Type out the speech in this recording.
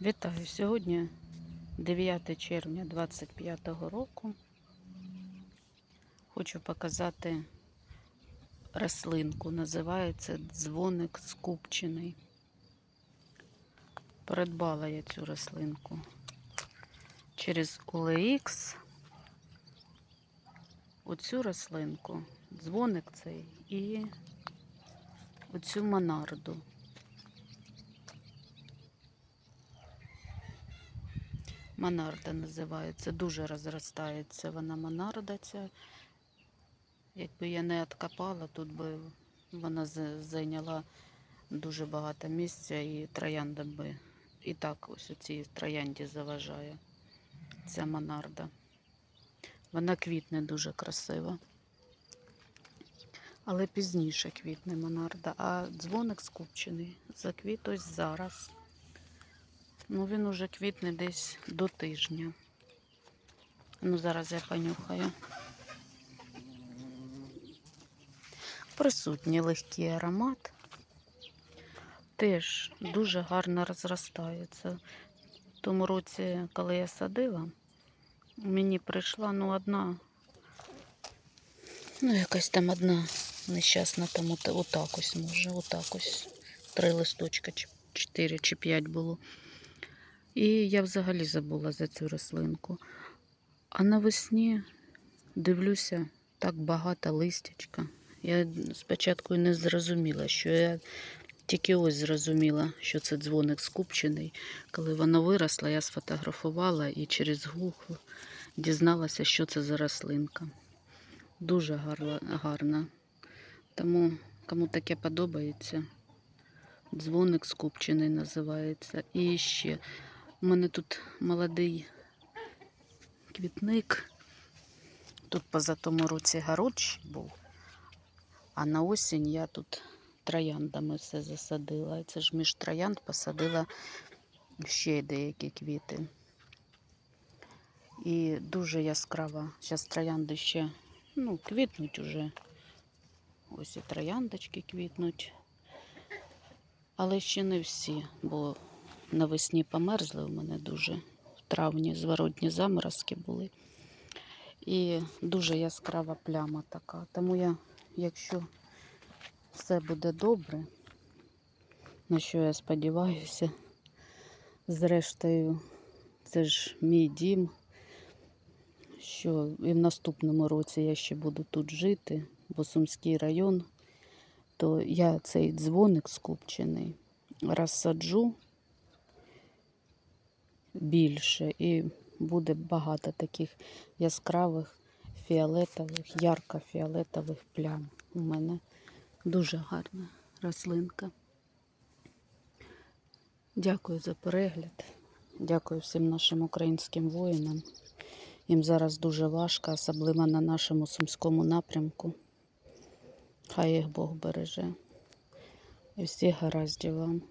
Вітаю! Сьогодні 9 червня 25 року. Хочу показати рослинку. Називається дзвоник скупчений. Придбала я цю рослинку через OLX. Оцю рослинку, дзвоник цей і оцю монарду. Монарда називається. Дуже розростається вона монарда ця. Якби я не откопала, тут би вона зайняла дуже багато місця і троянда би і так ось у цій троянді заважає ця монарда. Вона квітне дуже красиво. Але пізніше квітне монарда, а дзвоник скупчений. Заквіт ось зараз. Ну, він уже квітне десь до тижня. Ну, зараз я понюхаю. Присутній легкий аромат. Теж дуже гарно розростається. В тому році, коли я садила, мені прийшла ну, одна, ну, якась там одна нещасна, там отак ось може, отак ось. Три листочка, чотири чи п'ять було. І я взагалі забула за цю рослинку. А навесні дивлюся, так багато листячка. Я спочатку не зрозуміла, що я тільки ось зрозуміла, що це дзвоник скупчений. Коли воно виросло, я сфотографувала і через гуглу дізналася, що це за рослинка. Дуже гарна. гарна. Тому, кому таке подобається, дзвоник скупчений називається. І ще у мене тут молодий квітник. Тут поза тому році город був. А на осінь я тут трояндами все засадила. Це ж між троянд посадила ще й деякі квіти. І дуже яскрава. Зараз троянди ще ну, квітнуть уже. Ось і трояндочки квітнуть. Але ще не всі, бо навесні померзли у мене дуже. В травні зворотні заморозки були. І дуже яскрава пляма така. Тому я, якщо все буде добре, на що я сподіваюся, зрештою, це ж мій дім, що і в наступному році я ще буду тут жити, бо Сумський район, то я цей дзвоник скупчений розсаджу більше і буде багато таких яскравих фіолетових, ярко-фіолетових плям. У мене дуже гарна рослинка. Дякую за перегляд. Дякую всім нашим українським воїнам. Їм зараз дуже важко, особливо на нашому сумському напрямку. Хай їх Бог береже. І всіх гараздів вам.